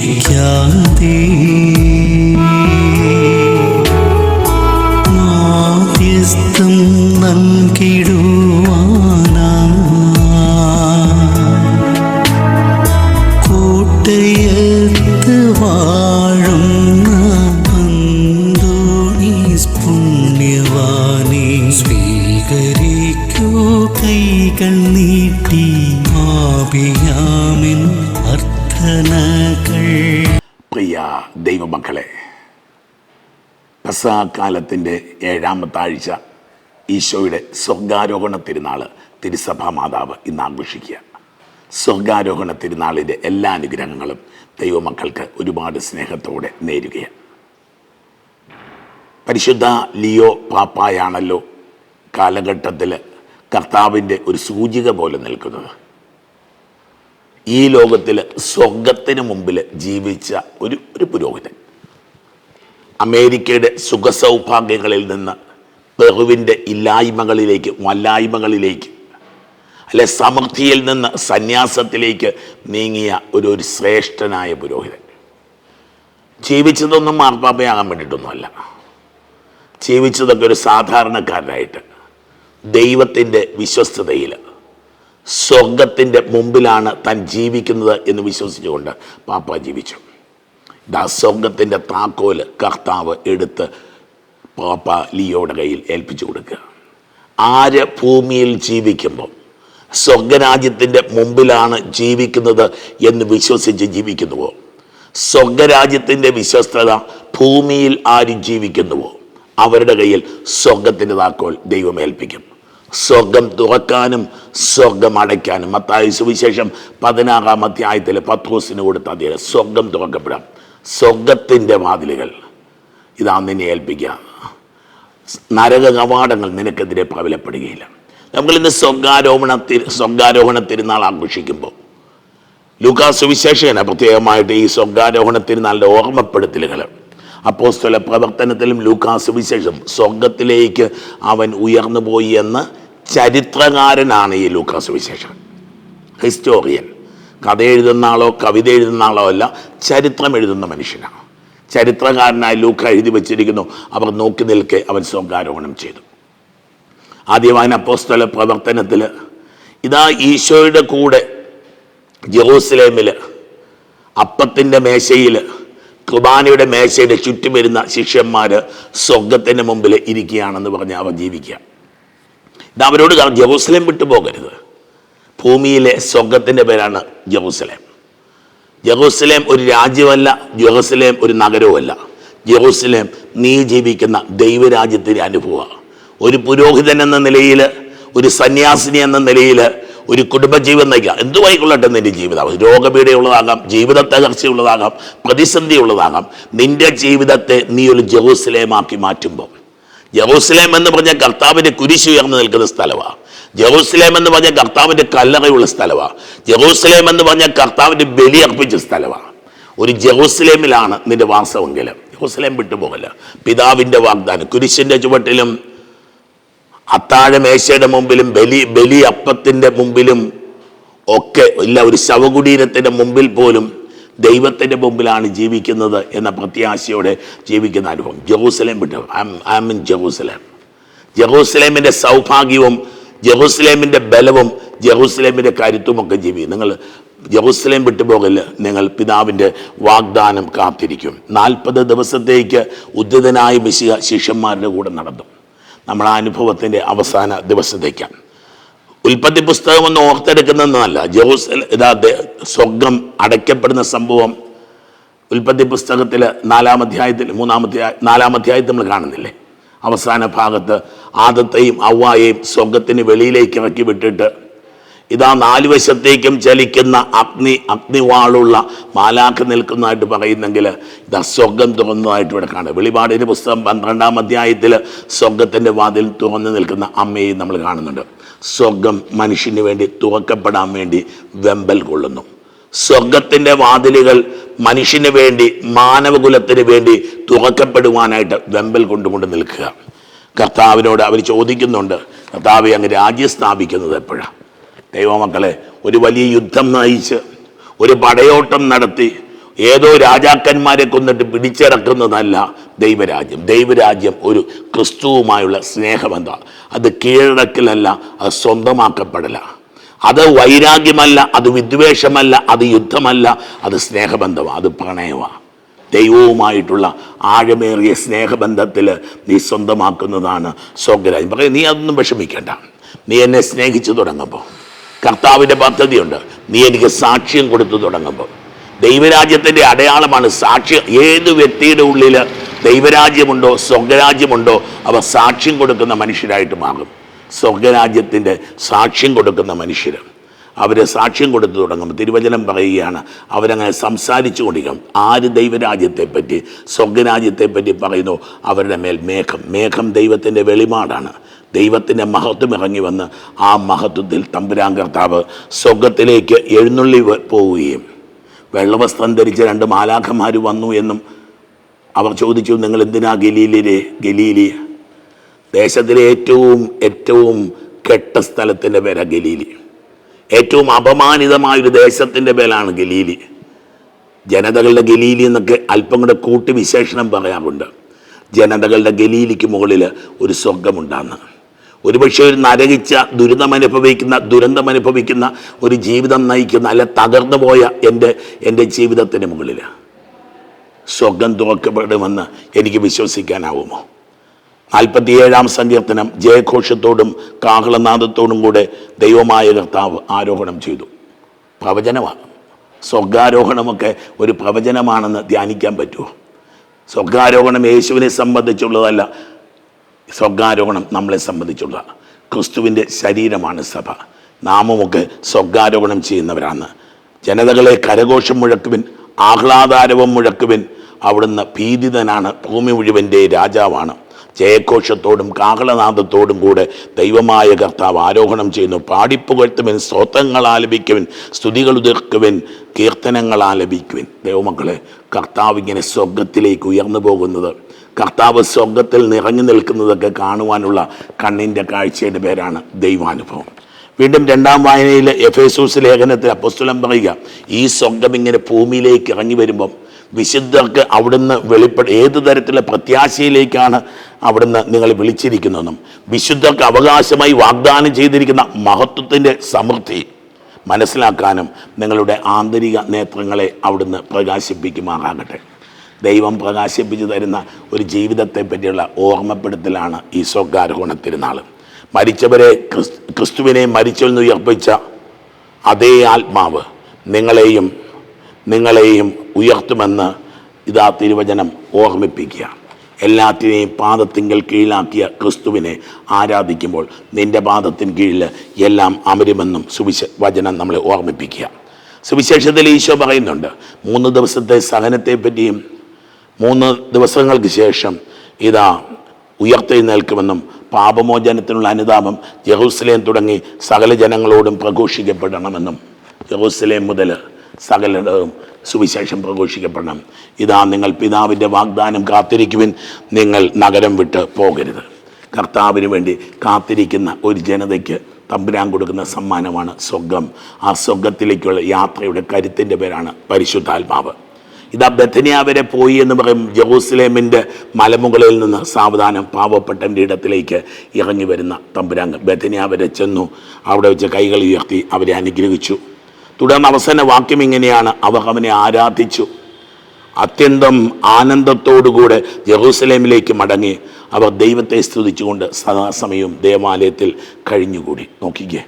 പരീക്ഷിച്ചാലുപേക്ഷിക്കാതെ മാധ്യസ്ഥം നൽകിടുവാനാ. കൂട്ടയത്ത് വാഴുന്ന അന്തോണീസ് പുണ്യവാനെ സ്വീകരിക്കൂ കൈകൾ നീട്ടി ആപിയാമിൻ അർത്ഥനകൾ പ്രിയ ദൈവമക്കളെ പസാകാലത്തിന്റെ ഏഴാമത്തെ ആഴ്ച ഈശോയുടെ സ്വർഗാരോഹണ തിരുനാൾ തിരുസഭാ മാതാവ് ഇന്ന് ആഘോഷിക്കുക. സ്വർഗാരോഹണ തിരുനാളിന്റെ എല്ലാ അനുഗ്രഹങ്ങളും ദൈവമക്കൾക്ക് ഒരുപാട് സ്നേഹത്തോടെ നേരുകയാണ്. പരിശുദ്ധ ലിയോ പാപ്പായാണല്ലോ കാലഘട്ടത്തിൽ കർത്താവിന്റെ ഒരു സൂചിക പോലെ നിൽക്കുന്നത്. ഈ ലോകത്തിൽ സ്വർഗത്തിന് മുമ്പിൽ ജീവിച്ച ഒരു ഒരു പുരോഹിതൻ. അമേരിക്കയുടെ സുഖസൗഭാഗ്യങ്ങളിൽ നിന്ന് പെറുവിന്റെ ഇല്ലായ്മകളിലേക്ക് വല്ലായ്മകളിലേക്ക് അല്ലെ സമൃദ്ധിയിൽ നിന്ന് സന്യാസത്തിലേക്ക് നീങ്ങിയ ഒരു ഒരു ശ്രേഷ്ഠനായ പുരോഹിതൻ. ജീവിച്ചതൊന്നും മാർപ്പാപ്പയാകാൻ വേണ്ടിയിട്ടൊന്നുമല്ല. ജീവിച്ചതൊക്കെ ഒരു സാധാരണക്കാരനായിട്ട് ദൈവത്തിന്റെ വിശ്വസ്തതയിൽ സ്വർഗത്തിന്റെ മുമ്പിലാണ് താൻ ജീവിക്കുന്നത് എന്ന് വിശ്വസിച്ചുകൊണ്ട് പാപ്പ ജീവിച്ചു. ഇതാ സ്വർഗത്തിന്റെ താക്കോൽ കർത്താവ് എടുത്ത് പാപ്പ ലിയോയുടെ കയ്യിൽ ഏൽപ്പിച്ചു കൊടുക്കുക. ആര് ഭൂമിയിൽ ജീവിക്കുമ്പോൾ സ്വർഗരാജ്യത്തിന്റെ മുമ്പിലാണ് ജീവിക്കുന്നത് എന്ന് വിശ്വസിച്ച് ജീവിക്കുന്നുവോ? സ്വർഗരാജ്യത്തിന്റെ വിശ്വസ്തത ഭൂമിയിൽ ആര് ജീവിക്കുന്നുവോ? അവരുടെ കയ്യിൽ സ്വർഗത്തിന്റെ താക്കോൽ ദൈവം ഏൽപ്പിക്കും. സ്വർഗം തുറക്കാനും സ്വർഗം അടയ്ക്കാനും. മത്തായ സുവിശേഷം പതിനാറാം അധ്യായത്തിൽ പത്രോസിന് കൊടുത്ത അദ്ദേഹം സ്വർഗം തുറക്കപ്പെടാം. സ്വർഗത്തിന്റെ വാതിലുകൾ. ഇതാ നിന്നെ ഏൽപ്പിക്കുക. നരക കവാടങ്ങൾ നിനക്കെതിരെ പ്രബലപ്പെടുകയില്ല. നമ്മളിന്ന് സ്വർഗാരോഹണ സ്വർഗാരോഹണ തിരുനാൾ ആഘോഷിക്കുമ്പോൾ ലൂക്കാസ് സുവിശേഷകന പ്രത്യേകമായിട്ട് ഈ സ്വർഗാരോഹണ തിരുനാളിന്റെ ഓർമ്മപ്പെടുത്തലുകൾ. അപ്പോസ്തല പ്രവർത്തനത്തിലും ലൂക്കാസ് സുവിശേഷം സ്വർഗത്തിലേക്ക് അവൻ ഉയർന്നു പോയി എന്ന് ചരിത്രകാരനാണ് ഈ ലൂക്കാസ് സുവിശേഷൻ ഹിസ്റ്റോറിയൻ കഥ എഴുതുന്ന ആളോ കവിത എഴുതുന്ന ആളോ അല്ല ചരിത്രം എഴുതുന്ന മനുഷ്യനാണ്. ചരിത്രകാരനായി ലൂക്ക എഴുതി വച്ചിരിക്കുന്നു. അവർ നോക്കി നിൽക്കെ അവൻ സ്വർഗാരോഹണം ചെയ്തു. ആദ്യമായി അപ്പോസ്തല പ്രവർത്തനത്തിൽ ഇതാ ഈശോയുടെ കൂടെ ജെറൂസലേമിൽ അപ്പത്തിന്റെ മേശയിൽ കുർബാനയുടെ മേശയുടെ ചുറ്റും വരുന്ന ശിഷ്യന്മാർ സ്വർഗത്തിന്റെ മുമ്പിൽ ഇരിക്കുകയാണെന്ന് പറഞ്ഞ് അവർ ജീവിക്കുക. അവരോട് കാണും ജെറൂസലേം വിട്ടു പോകരുത്. ഭൂമിയിലെ സ്വർഗത്തിന്റെ പേരാണ് ജെറൂസലേം. ജെറൂസലേം ഒരു രാജ്യമല്ല ജെറൂസലേം ഒരു നഗരവുമല്ല. ജെറൂസലേം നീ ജീവിക്കുന്ന ദൈവരാജ്യത്തിന്റെ അനുഭവമാണ്. ഒരു പുരോഹിതൻ എന്ന നിലയിൽ ഒരു സന്യാസിനി എന്ന നിലയിൽ ഒരു കുടുംബജീവൻ നയിക്കുക എന്തുമായിക്കൊള്ളട്ടെ നിന്റെ ജീവിതം? രോഗപീഠയുള്ളതാകാം ജീവിത തകർച്ചയുള്ളതാകാം പ്രതിസന്ധി ഉള്ളതാകാം നിന്റെ ജീവിതത്തെ നീ ഒരു ജെറൂസലേമാക്കി മാറ്റുമ്പോൾ ജെറൂസലേം എന്ന് പറഞ്ഞ കർത്താവിന്റെ കുരിശ് ഉയർന്നു നിൽക്കുന്ന സ്ഥലമാണ് ജെറൂസലേം എന്ന് പറഞ്ഞ കർത്താവിന്റെ കല്ലറയുള്ള സ്ഥലമാണ് ജെറൂസലേം എന്ന് പറഞ്ഞ കർത്താവിന്റെ ബലി അർപ്പിച്ച സ്ഥലമാണ് ഒരു ജെറൂസലേമിലാണ് നിന്റെ വാസമെങ്കിലും ജെറൂസലേം വിട്ടുപോകല്ല. പിതാവിന്റെ വാഗ്ദാനം. കുരിശിന്റെ ചുവട്ടിലും അത്താഴമേശയുടെ മുമ്പിലും ബലി ബലി അപ്പത്തിന്റെ മുമ്പിലും ഒക്കെ ഇല്ല ഒരു ശവകുടീരത്തിന്റെ മുമ്പിൽ പോലും ദൈവത്തിന്റെ മുമ്പിലാണ് ജീവിക്കുന്നത് എന്ന പ്രത്യാശയോടെ ജീവിക്കുന്ന അനുഭവം. ജെറൂസലേം വിട്ടു ഐ എം ഇൻ ജെറൂസലേം ജെറൂസലേമിന്റെ സൗഭാഗ്യവും ജെറൂസലേമിന്റെ ബലവും ജെറൂസലേമിന്റെ കരുത്തുമൊക്കെ ജീവിക്കും നിങ്ങൾ ജെറൂസലേം വിട്ടുപോകൽ നിങ്ങൾ പിതാവിന്റെ വാഗ്ദാനം കാത്തിരിക്കും. നാൽപ്പത് ദിവസത്തേക്ക് ഉദ്ധിതനായ മിശിക ശിഷ്യന്മാരുടെ കൂടെ നടന്നു. നമ്മൾ ആ അനുഭവത്തിന്റെ അവസാന ദിവസത്തേക്കാണ്. ഉൽപ്പത്തി പുസ്തകം ഒന്ന് ഓർത്തെടുക്കുന്നതല്ല ജോസ് ഇതാ സ്വർഗം അടയ്ക്കപ്പെടുന്ന സംഭവം ഉൽപ്പത്തി പുസ്തകത്തിൽ നാലാം അധ്യായത്തിൽ മൂന്നാമത്തെ നാലാം അധ്യായത്തിൽ നമ്മൾ കാണുന്നില്ലേ? അവസാന ഭാഗത്ത് ആദത്തെയും ഔവായെയും സ്വർഗത്തിന് വെളിയിലേക്ക് ഇറക്കി വിട്ടിട്ട് ഇതാ നാല് വശത്തേക്കും ചലിക്കുന്ന അഗ്നി അഗ്നിവാളുള്ള മാലാഖ നിൽക്കുന്നതായിട്ട് പറയുന്നെങ്കിൽ ഇതാ സ്വർഗം തുറന്നതായിട്ട് ഇവിടെ കാണുക വെളിപാടിന്റെ പുസ്തകം പന്ത്രണ്ടാം അധ്യായത്തിൽ സ്വർഗത്തിന്റെ വാതിൽ തുറന്നു നിൽക്കുന്ന അമ്മയെയും നമ്മൾ കാണുന്നുണ്ട്. സ്വർഗം മനുഷ്യന് വേണ്ടി തുറക്കപ്പെടാൻ വേണ്ടി വെമ്പൽ കൊള്ളുന്നു. സ്വർഗത്തിന്റെ വാതിലുകൾ മനുഷ്യന് വേണ്ടി മാനവകുലത്തിന് വേണ്ടി തുറക്കപ്പെടുവാനായിട്ട് വെമ്പൽ കൊണ്ടുകൊണ്ട് നിൽക്കുക. കർത്താവിനോട് അവർ ചോദിക്കുന്നുണ്ട് കർത്താവ് അങ്ങ് രാജ്യം സ്ഥാപിക്കുന്നത് എപ്പോഴാണ് ദൈവമക്കളെ ഒരു വലിയ യുദ്ധം നയിച്ച് ഒരു പടയോട്ടം നടത്തി ഏതോ രാജാക്കന്മാരെ കൊന്നിട്ട് പിടിച്ചിറക്കുന്നതല്ല ദൈവരാജ്യം. ദൈവരാജ്യം ഒരു ക്രിസ്തുവുമായുള്ള സ്നേഹബന്ധ അത് കീഴടക്കലല്ല അത് സ്വന്തമാക്കപ്പെടല. അത് വൈരാഗ്യമല്ല അത് വിദ്വേഷമല്ല അത് യുദ്ധമല്ല അത് സ്നേഹബന്ധമാണ് അത് പ്രണയമാണ്. ദൈവവുമായിട്ടുള്ള ആഴമേറിയ സ്നേഹബന്ധത്തിൽ നീ സ്വന്തമാക്കുന്നതാണ് സ്വർഗരാജ്യം പറയും നീ അതൊന്നും വിഷമിക്കേണ്ട. നീ എന്നെ സ്നേഹിച്ചു തുടങ്ങുമ്പോൾ കർത്താവിന്റെ പദ്ധതിയുണ്ട്. നീ എനിക്ക് സാക്ഷ്യം കൊടുത്തു തുടങ്ങുമ്പോൾ ദൈവരാജ്യത്തിന്റെ അടയാളമാണ് സാക്ഷി ഏത് വ്യക്തിയുടെ ഉള്ളിൽ ദൈവരാജ്യമുണ്ടോ സ്വർഗരാജ്യമുണ്ടോ അവ സാക്ഷ്യം കൊടുക്കുന്ന മനുഷ്യരായിട്ട് മാറും. സ്വർഗരാജ്യത്തിന്റെ സാക്ഷ്യം കൊടുക്കുന്ന മനുഷ്യർ അവരെ സാക്ഷ്യം കൊടുത്തു തുടങ്ങും. തിരുവചനം പറയുകയാണ് അവരങ്ങനെ സംസാരിച്ചു കൊണ്ടിരിക്കും. ആര് ദൈവരാജ്യത്തെപ്പറ്റി സ്വർഗരാജ്യത്തെപ്പറ്റി പറയുന്നു? അവരുടെ മേൽ മേഘം. മേഘം ദൈവത്തിന്റെ വെളിപാടാണ്. ദൈവത്തിന്റെ മഹത്വം ഇറങ്ങി വന്ന് ആ മഹത്വത്തിൽ തമ്പുരാൻ കർത്താവ് സ്വർഗത്തിലേക്ക് എഴുന്നള്ളി പോവുകയും വെള്ളവസ്ത്രം ധരിച്ച രണ്ട് മാലാഖന്മാർ വന്നു എന്നും അവർ ചോദിച്ചു നിങ്ങൾ എന്തിനാ ഗലീലിലെ ഗലീലി? ദേശത്തിലെ ഏറ്റവും ഏറ്റവും കെട്ട സ്ഥലത്തിന്റെ പേരാ ഗലീലി. ഏറ്റവും അപമാനിതമായൊരു ദേശത്തിന്റെ പേരാണ് ഗലീലി. ജനതകളുടെ ഗലീലി എന്നൊക്കെ അല്പം കൂടെ കൂട്ടി വിശേഷണം പറയാറുണ്ട്. ജനതകളുടെ ഗലീലിക്ക് മുകളിൽ ഒരു സ്വർഗമുണ്ടാന്ന് ഒരുപക്ഷെ ഒരു നരകിച്ച ദുരിതം അനുഭവിക്കുന്ന ദുരന്തം അനുഭവിക്കുന്ന ഒരു ജീവിതം നയിക്കുന്ന അല്ല തകർന്നു പോയ എന്റെ എന്റെ ജീവിതത്തിന് മുകളിൽ സ്വർഗം തുറക്കപ്പെടുമെന്ന് എനിക്ക് വിശ്വസിക്കാനാവുമോ? നാൽപ്പത്തിയേഴാം സങ്കീർത്തനം ജയഘോഷത്തോടും കാഹളനാദത്തോടും കൂടെ ദൈവമായ കർത്താവ് ആരോഹണം ചെയ്തു. പ്രവചനമാണ്. സ്വർഗാരോഹണമൊക്കെ ഒരു പ്രവചനമാണെന്ന് ധ്യാനിക്കാൻ പറ്റുമോ? സ്വർഗാരോഹണം യേശുവിനെ സംബന്ധിച്ചുള്ളതല്ല സ്വർഗാരോഹണം നമ്മളെ സംബന്ധിച്ചുള്ള ക്രിസ്തുവിന്റെ ശരീരമാണ് സഭ. നാമമൊക്കെ സ്വർഗാരോഹണം ചെയ്യുന്നവരാണ്. ജനതകളെ കരഘോഷം മുഴക്കുവിൻ ആഹ്ലാദാരവം മുഴക്കുവിൻ അവിടുന്ന് ഭീതിതനാണ് ഭൂമി മുഴുവന്റെ രാജാവാണ്. ജയഘോഷത്തോടും കാഹളനാദത്തോടും കൂടെ ദൈവമായ കർത്താവ് ആരോഹണം ചെയ്യുന്നു. പാടിപ്പുകഴ്ത്തുവിൻ സ്തോത്രങ്ങൾ ആലപിക്കുവിൻ സ്തുതികൾ ഉതിർക്കുവിൻ കീർത്തനങ്ങൾ ആലപിക്കുവിൻ. ദൈവമക്കളെ കർത്താവ് ഇങ്ങനെ സ്വർഗത്തിലേക്ക് ഉയർന്നു പോകുന്നത് കർത്താവ് സ്വർഗത്തിൽ നിറഞ്ഞു നിൽക്കുന്നതൊക്കെ കാണുവാനുള്ള കണ്ണിന്റെ കാഴ്ചയുടെ പേരാണ് ദൈവാനുഭവം. വീണ്ടും രണ്ടാം വായനയിൽ എഫേസൂസ് ലേഖനത്തിൽ അപ്പസ്തുലം പറയുക ഈ സ്വർഗം ഇങ്ങനെ ഭൂമിയിലേക്ക് ഇറങ്ങി വരുമ്പം വിശുദ്ധർക്ക് അവിടുന്ന് വെളിപ്പെട്ട ഏത് തരത്തിലുള്ള പ്രത്യാശയിലേക്കാണ് അവിടുന്ന് നിങ്ങൾ വിളിച്ചിരിക്കുന്നതെന്നും വിശുദ്ധർക്ക് അവകാശമായി വാഗ്ദാനം ചെയ്തിരിക്കുന്ന മഹത്വത്തിന്റെ സമൃദ്ധി മനസ്സിലാക്കാനും നിങ്ങളുടെ ആന്തരിക നേത്രങ്ങളെ അവിടുന്ന് പ്രകാശിപ്പിക്കുമാറാകട്ടെ. ദൈവം പ്രകാശിപ്പിച്ചു തരുന്ന ഒരു ജീവിതത്തെ പറ്റിയുള്ള ഓർമ്മപ്പെടുത്തലാണ് ഈ സ്വകാരോഹണ തിരുനാൾ മരിച്ചവരെ ക്രിസ് ക്രിസ്തുവിനെ മരിച്ചവരിൽ നിന്ന് ഉയർപ്പിച്ച അതേ ആത്മാവ് നിങ്ങളെയും നിങ്ങളെയും ഉയർത്തുമെന്ന് ഇതാ തിരുവചനം ഓർമ്മിപ്പിക്കുക. എല്ലാത്തിനെയും പാദത്തിങ്കൽ കീഴിലാക്കിയ ക്രിസ്തുവിനെ ആരാധിക്കുമ്പോൾ നിന്റെ പാദത്തിന് കീഴിൽ എല്ലാം അമരുമെന്നും സുവിശ വചനം നമ്മളെ ഓർമ്മിപ്പിക്കുക. സുവിശേഷത്തിൽ ഈശോ പറയുന്നുണ്ട് മൂന്ന് ദിവസത്തെ സഹനത്തെ പറ്റിയും മൂന്ന് ദിവസങ്ങൾക്ക് ശേഷം ഇതാ ഉയർത്തെഴുന്നേൽക്കുമെന്നും പാപമോചനത്തിനുള്ള അനുതാപം ജെറൂസലേം തുടങ്ങി സകല ജനങ്ങളോടും പ്രഘോഷിക്കപ്പെടണമെന്നും ജെറൂസലേം മുതൽ സകലയിടവും സുവിശേഷം പ്രഘോഷിക്കപ്പെടണം. ഇതാ നിങ്ങൾ പിതാവിന്റെ വാഗ്ദാനം കാത്തിരിക്കുവിൻ നിങ്ങൾ നഗരം വിട്ട് പോകരുത്. കർത്താവിന് വേണ്ടി കാത്തിരിക്കുന്ന ഒരു ജനതയ്ക്ക് തമ്പുരാൻ കൊടുക്കുന്ന സമ്മാനമാണ് സ്വർഗം ആ സ്വർഗത്തിലേക്കുള്ള യാത്രയുടെ കരുത്തിന്റെ പേരാണ് പരിശുദ്ധാത്മാവ്. ഇതാ ബഥനിയ വരെ പോയി എന്ന് പറയും ജെറൂസലേമിന്റെ മലമുകളിൽ നിന്ന് സാവധാനം പാവപ്പെട്ടന്റെ ഇടത്തിലേക്ക് ഇറങ്ങി വരുന്ന തമ്പുരാങ്ക് ബഥനിയ വരെ ചെന്നു അവിടെ വെച്ച് കൈകൾ ഉയർത്തി അവരെ അനുഗ്രഹിച്ചു. തുടർന്ന് അവസാന വാക്യം ഇങ്ങനെയാണ്. അവർ അവനെ ആരാധിച്ചു. അത്യന്തം ആനന്ദത്തോടുകൂടെ ജെറൂസലേമിലേക്ക് മടങ്ങി അവർ ദൈവത്തെ സ്തുതിച്ചുകൊണ്ട് സദാസമയവും ദേവാലയത്തിൽ കഴിഞ്ഞുകൂടി. നോക്കിക്കേ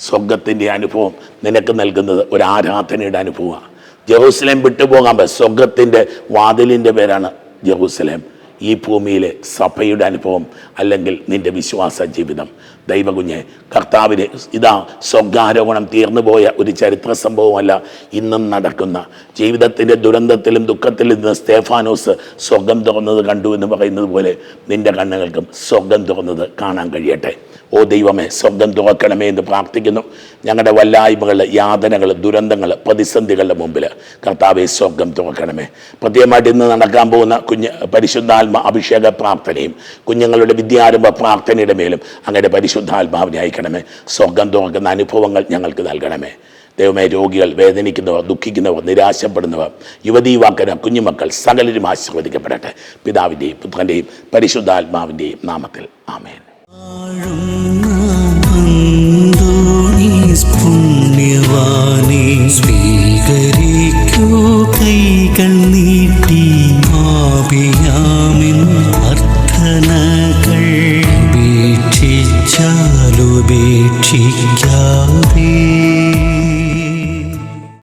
സ്വർഗത്തിന്റെ അനുഭവം നിനക്ക് നൽകുന്നത് ഒരു ആരാധനയുടെ അനുഭവമാണ്. ജെറൂസലേം വിട്ടുപോകാൻ പറ്റും സ്വർഗത്തിന്റെ വാതിലിന്റെ പേരാണ് ജെറൂസലേം. ഈ ഭൂമിയിലെ സഭയുടെ അനുഭവം അല്ലെങ്കിൽ നിന്റെ വിശ്വാസ ജീവിതം. ദൈവകുഞ്ഞെ കർത്താവിന് ഇതാ സ്വർഗാരോഹണം തീർന്നുപോയ ഒരു ചരിത്ര സംഭവമല്ല ഇന്നും നടക്കുന്ന. ജീവിതത്തിന്റെ ദുരന്തത്തിലും ദുഃഖത്തിലും നിന്ന് സ്തേഫാനോസ് സ്വർഗം തുറന്നത് കണ്ടു എന്ന് പറയുന്നത് പോലെ നിന്റെ കണ്ണുകൾക്കും സ്വർഗം തുറന്നത് കാണാൻ കഴിയട്ടെ. ഓ ദൈവമേ സ്വർഗം തുറക്കണമേ എന്ന് പ്രാർത്ഥിക്കുന്നു. ഞങ്ങളുടെ വല്ലായ്മകൾ യാതനകൾ ദുരന്തങ്ങൾ പ്രതിസന്ധികളുടെ മുമ്പിൽ കർത്താവെ സ്വർഗം തുറക്കണമേ പ്രത്യേകമായിട്ട് ഇന്ന് നടക്കാൻ പോകുന്ന കുഞ്ഞ് പരിശുദ്ധാത്മ അഭിഷേക പ്രാർത്ഥനയും കുഞ്ഞുങ്ങളുടെ വിദ്യാരംഭ പ്രാർത്ഥനയുടെ മേലും അങ്ങയുടെ പരിശുദ്ധാത്മാവിനെ അയക്കണമേ. സ്വർഗം തുറക്കുന്ന അനുഭവങ്ങൾ ഞങ്ങൾക്ക് നൽകണമേ. ദൈവമേ രോഗികൾ വേദനിക്കുന്നവർ ദുഃഖിക്കുന്നവർ നിരാശപ്പെടുന്നവർ യുവതീവാക്കര കുഞ്ഞുമക്കൾ സകലരും ആശീർവദിക്കപ്പെടട്ടെ. പിതാവിന്റെയും പുത്രന്റെയും പരിശുദ്ധാത്മാവിന്റെയും നാമത്തിൽ. ആമേൻ. അന്തോണീസ്